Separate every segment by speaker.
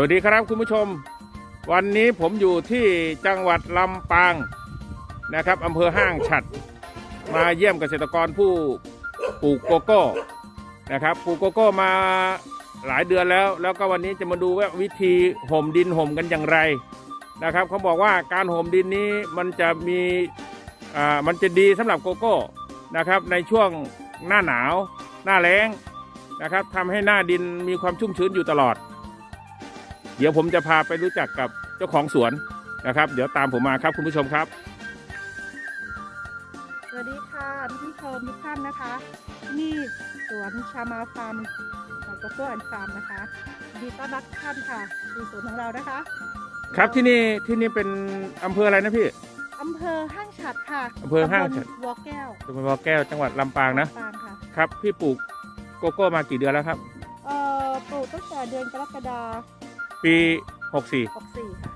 Speaker 1: วัสดีครับคุณผู้ชม วันนี้ผมอยู่ที่จังหวัดลำปางนะครับอำเภอห้างฉัด มาเยี่ยมเกษตรกรผู้ปลูกโกโก้นะครับปลูกโกโก้มาหลายเดือนแล้ว แล้วก็วันนี้จะมาดูว่าวิธีห่มดินห่มกันอย่างไรนะครับเขาบอกว่าการห่มดินนี้มันจะมีอ่ามันจะดีสำหรับโกโก้นะครับในช่วงหน้าหนาว หน้าแล้งนะครับทำให้หน้าดินมีความชุ่มชื้นอยู่ตลอด เดี๋ยวผมจะพาไปรู้จักกับเจ้าของสวนนะครับ เดี๋ยวตามผมมาครับคุณผู้ชมครับ
Speaker 2: สวัสดีค่ะท่านผู้ชมทุกท่านนะคะที่นี่สวนชามาฟาร์มโกโก้แอนฟาร์มนะคะยินดีต้อนรับทุกท่านค่ะสู่สวนของเรานะคะ
Speaker 1: ครับที่นี่ที่นี่เป็นอำเภออะไรนะพี่
Speaker 2: อำเภอห้างฉัดค่ะ
Speaker 1: อำเภอห้างฉัด
Speaker 2: ตำบลวอแก้ว
Speaker 1: ตำบลวอแก้วจังหวัดลำปางนะ
Speaker 2: ปางค่ะ
Speaker 1: ครับพี่ปลูกโกโก้มากี่เดือนแล้วครับ
Speaker 2: เอ่อปลูกตั้งแต่เดือนกรกฎา
Speaker 1: ปี 64
Speaker 2: คม64ค่ะ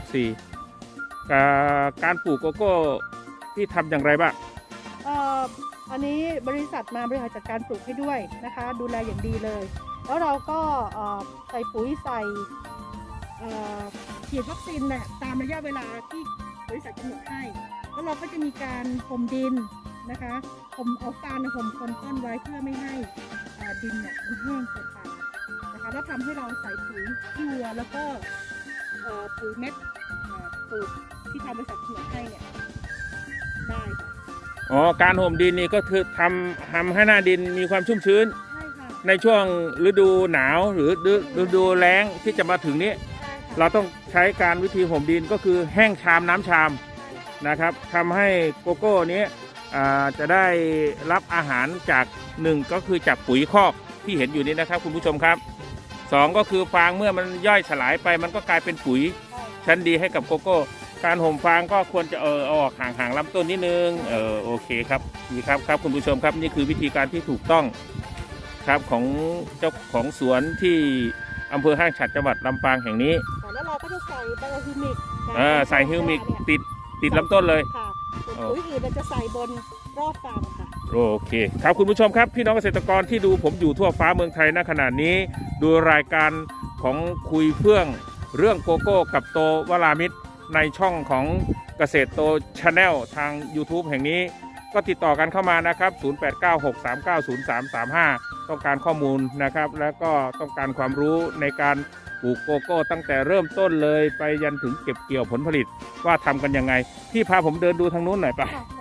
Speaker 1: 64กาการปลูกโกโก้พี่ทำอย่างไรบ้าง
Speaker 2: เอ่ออันนี้บริษัทมาบริหารจัดการปลูกให้ด้วยนะคะ ดูแลอย่างดีเลย แล้วเราก็เอ่อใส่ปุ๋ยใส่เอ่อฉีดวัคซีนแหละตามระยะเวลาที่บริษัทกำหนดให้ แล้วเราก็จะมีการห่มดินนะคะห่มเอาฟางห่มโคนต้นไว้เพื่อไม่ให้เอ่อดินเนี่ยมันแห้งเกินไปนะคะแล้ว ทำให้เราใส่ปุ๋ยขี้วัวแล้วก็เอ่อปุ๋ยเม็ดเอ่อสูตรที่ทางบริษัทกำหนดให้เนี่ยได้ค่ะ
Speaker 1: อ๋อการห่มดินนี่ก็คือทำทำให้หน้าดินมีความชุ่มชื้น
Speaker 2: ใช่ค่ะ
Speaker 1: ในช่วงฤดูหนาวหรือฤฤดูแล้งที่จะมาถึงนี้
Speaker 2: ใช่ค่ะ
Speaker 1: เราต้องใช้การวิธีห่มดินก็คือแห้งชามน้ำชามนะครับทำให้โกโก้นี้อ่าจะได้รับอาหารจากหนึ่งก็คือจากปุ๋ยคอกที่เห็นอยู่นี้นะครับคุณผู้ชมครับ สองก็คือฟางเมื่อมันย่อยสลายไป มันก็กลายเป็นปุ๋ย
Speaker 2: ใช่
Speaker 1: ชั้นดีให้กับโกโก้ การห่มฟางก็ควรจะเออเอาออกห่างๆลำต้นนิดนึงเออโอเคครับนี่ครับครับคุณผู้ชมครับนี่คือวิธีการที่ถูกต้องครับของเจ้าของสวนที่อำเภอห้างฉัดจังหวัดลำปางแห่งนี้
Speaker 2: ค่ะแล้วเราก็จะใส่ไบโอฮิวมิกนะคะ
Speaker 1: เออใส่ฮิวมิก
Speaker 2: เนี่ย
Speaker 1: ติดติดลำต้นเลย
Speaker 2: ค่ะส่วนปุ๋ยอื่นเราจะใส่บนรอบฟาร์มค่ะ
Speaker 1: โอเค ครับคุณผู้ชมครับ พี่น้องเกษตรกรที่ดูผมอยู่ทั่วฟ้าเมืองไทยณขณะนี้ ดูรายการของคุยเพื่องเรื่องโกโก้กับโตวรามิตรในช่องของเกษตรโตชาแนลทาง YouTube แห่งนี้ ก็ติดต่อกันเข้ามานะครับ 0896390335 ต้องการข้อมูลนะครับ แล้วก็ต้องการความรู้ในการปลูกโกโก้ตั้งแต่เริ่มต้นเลยไปยันถึงเก็บเกี่ยวผลผลิตว่าทำกันยังไง พี่พาผมเดินดูทางนู้นหน่อยปะ
Speaker 2: ค่ะได้เลยค่ะ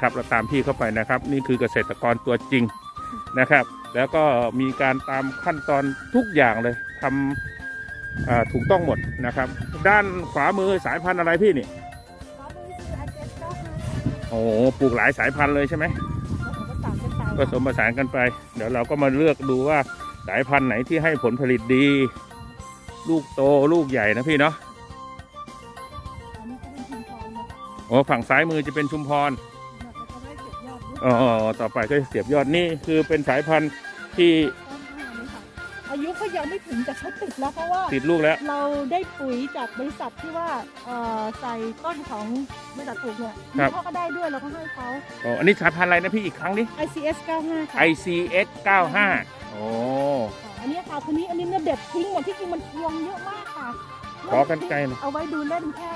Speaker 1: ครับเราตามพี่เข้าไปนะครับ นี่คือเกษตรกรตัวจริงนะครับ แล้วก็มีการตามขั้นตอนทุกอย่างเลยทำอ่าถูกต้องหมดนะครับ ด้านขวามือสายพันธุ์อะไรพี่นี่
Speaker 2: ขอมือคือไอเจสก็คือ
Speaker 1: โอ้โหปลูกหลายสายพันธุ์เลยใช่ไหม
Speaker 2: ผสมผสานกันไป
Speaker 1: ผสมผสานกันไป เดี๋ยวเราก็มาเลือกดูว่าสายพันธุ์ไหนที่ให้ผลผลิตดี ลูกโตลูกใหญ่นะพี่เนาะ
Speaker 2: อันนี้ก็เป็นพิมพ์ทองนะคะ
Speaker 1: โอ้ฝั่งซ้ายมือจะเป็นชุมพร
Speaker 2: อดด้วย
Speaker 1: อ๋อต่อไปก็จะเสียบยอดนี่คือเป็นสายพันธุ์ที่
Speaker 2: ต้นหานี่ค่ะ อายุเขายังไม่ถึงแต่เขาติดแล้วเพราะว่า
Speaker 1: ติดลูกแล้ว
Speaker 2: เราได้ปุ๋ยจากบริษัทที่ว่าเอ่อใส่ต้นของบริษัทปลูกเนี่ย
Speaker 1: ครับ
Speaker 2: เขาก็ได้ด้วยเราก็ให้เขา
Speaker 1: อ๋ออันนี้สายพันธุ์อะไรนะพี่อีกครั้งดิ
Speaker 2: ICS 95 ค่ะ
Speaker 1: ICS 95โอ้
Speaker 2: ค่ะอันนี้ค่ะคนนี้อันนี้เนี่ยเด็ดทิ้งหมดที่จริงมันพวงเยอะมากค่ะ
Speaker 1: ขอกันไกลหน่อย
Speaker 2: เอาไว้ดูเล่นแค่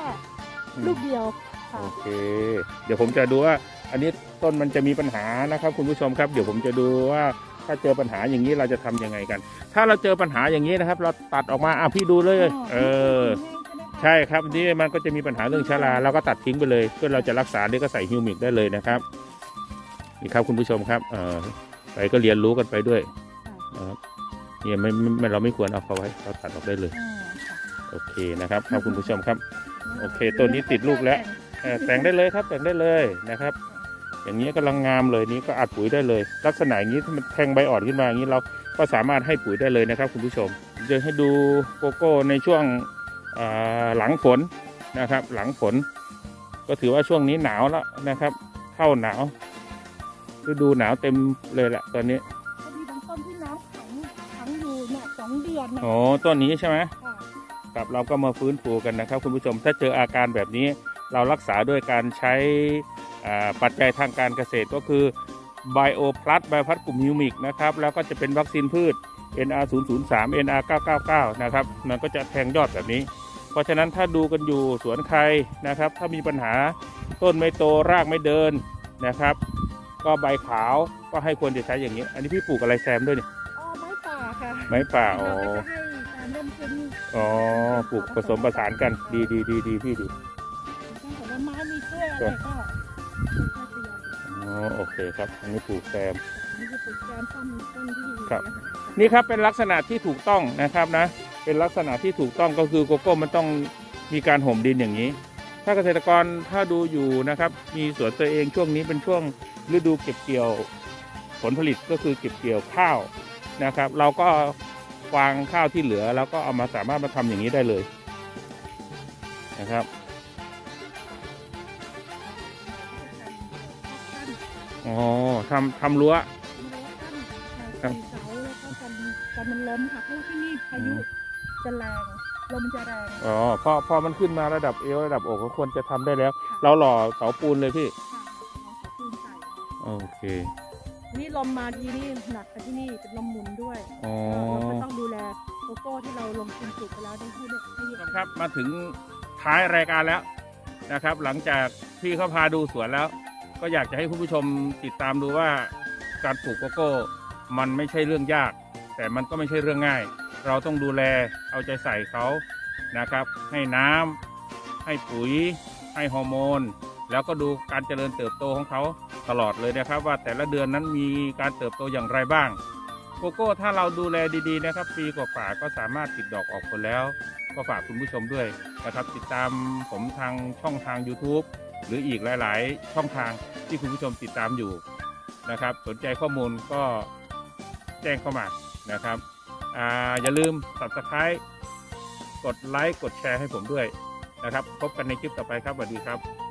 Speaker 2: ลูกเดียวค่ะ
Speaker 1: โอเค เดี๋ยวผมจะดูว่า อันนี้ต้นมันจะมีปัญหานะครับ คุณผู้ชมครับ เดี๋ยวผมจะดูว่าถ้าเจอปัญหาอย่างนี้เราจะทำยังไงกัน ถ้าเราเจอปัญหาอย่างนี้นะครับ เราตัดออกมาอะพี่ดูเลย เออ ใช่ครับนี่มันก็จะมีปัญหาเรื่องชาราเราก็ตัดทิ้งไปเลยเพื่อเราจะรักษานี่ก็ใส่ฮิวมิกได้เลยนะครับนี่ครับคุณผู้ชมครับ เออไปก็เรียนรู้กันไปด้วยนะครับเนี่ยไม่ไม่ไม่เราไม่ควรเอาเขาไว้เราตัดออกได้เลย
Speaker 2: อ่าค่ะ
Speaker 1: โอเคนะครับครับคุณผู้ชมครับ โอเคต้นนี้ติดลูกแล้วเออแต่งได้เลยครับแต่งได้เลยนะครับ อย่างนี้กำลังงามเลยนี้ก็อัดปุ๋ยได้เลย ลักษณะอย่างนี้ถ้ามันแทงใบอ่อนขึ้นมาอย่างนี้เราก็สามารถให้ปุ๋ยได้เลยนะครับ คุณผู้ชมจะให้ดูโกโก้ในช่วงอ่าหลังฝนนะครับ หลังฝน ก็ถือว่าช่วงนี้หนาวแล้วนะครับ เข้าหนาวฤดูหนาวเต็มเลยแหละตอนนี้
Speaker 2: ก็มีบางต้นที่น้ำขังขังอยู่เนี่ยสองเดือนนะ
Speaker 1: โอ้ต้นนี้ใช่ไหม
Speaker 2: ค่ะ
Speaker 1: ครับเราก็มาฟื้นฟูกันนะครับ คุณผู้ชมถ้าเจออาการแบบนี้เรารักษาด้วยการใช้อ่า ปัจจัยทางการเกษตรก็คือไบโอพลัสไบโอพลัสกลุ่มฮิวมิกนะครับ แล้วก็จะเป็นวัคซีนพืช NR 0 0 3 NR 999นะครับ มันก็จะแทงยอดแบบนี้ เพราะฉะนั้นถ้าดูกันอยู่สวนใครนะครับ ถ้ามีปัญหาต้นไม่โตรากไม่เดินนะครับ ก็ใบขาวก็ให้ควรจะใช้อย่างนี้ อันนี้พี่ปลูกอะไรแซมด้วยนี่
Speaker 2: อ๋อไม้ป่าค่ะ
Speaker 1: ไม้ป่าอ๋อ
Speaker 2: เราก็จะให้การร่มขึ้น
Speaker 1: อ๋อปลูกผสมผสานกันดีดีดีดีพี่ดี
Speaker 2: ตั้งแต่ว่าไม้มีกล้วยอะไรก็ค่ อยๆทยอย
Speaker 1: อ๋อโอเคครับ อันนี้ปลูกแซม
Speaker 2: นี่คือปลูกการซ่อมต้นที่
Speaker 1: ครับ
Speaker 2: เสียหาย
Speaker 1: นี่ครับเป็นลักษณะที่ถูกต้องนะครับนะ เป็นลักษณะที่ถูกต้องก็คือโกโก้มันต้องมีการห่มดินอย่างนี้ ถ้าเกษตรกรถ้าดูอยู่นะครับ มีสวนตัวเองช่วงนี้เป็นช่วงฤดูเก็บเกี่ยวผลผลิตก็คือเก็บเกี่ยวข้าวนะครับ เราก็วางข้าวที่เหลือ แล้วก็เอามาสามารถมาทำอย่างนี้ได้เลยนะครับ อ๋อทำทำรั้ว ครับ
Speaker 2: สี่เสาแล้วก็กันกันมันล้มค่ะเพราะว่าที่นี่พายุจะแรงลมจะแรง
Speaker 1: อ๋อพอพอมันขึ้นมาระดับเอวระดับอก ก็ควรจะทำได้แล้ว
Speaker 2: ค่ะ
Speaker 1: เราหล่อเสาปูนเลยพี่
Speaker 2: ค่ะเอาเสาปูนใส่
Speaker 1: โอเค
Speaker 2: นี่ลมมาทีนี่หนักกันที่นี่เป็นลมหมุนด้วย
Speaker 1: อ๋อ
Speaker 2: เราก็ต้องดูแลโกโก้ที่เราลงทุนปลูกไปแล้วได้ให้ได้ให้
Speaker 1: ผู้ชมครับมาถึงท้ายรายการแล้วนะครับ หลังจากพี่เขาพาดูสวนแล้ว ก็อยากจะให้คุณผู้ชมติดตามดูว่าการปลูกโกโก้ มันไม่ใช่เรื่องยาก แต่มันก็ไม่ใช่เรื่องง่าย เราต้องดูแลเอาใจใส่เขานะครับ ให้น้ำให้ปุ๋ย ให้ฮอร์โมน แล้วก็ดูการเจริญเติบโตของเขาตลอดเลยนะครับ ว่าแต่ละเดือนนั้นมีการเติบโตอย่างไรบ้างโกโก้ถ้าเราดูแลดีๆนะครับปีกว่าๆก็สามารถติดดอกออกผลแล้ว ก็ฝากคุณผู้ชมด้วยนะครับ ติดตามผมทางช่องทาง YouTube หรืออีกหลาย ๆ ช่องทางที่คุณผู้ชมติดตามอยู่นะครับ สนใจข้อมูลก็แจ้งเข้ามานะครับออย่าลืม subscribe กดไลค์กดแชร์ให้ผมด้วยนะครับ พบกันในคลิปต่อไปครับสวัสดีครับ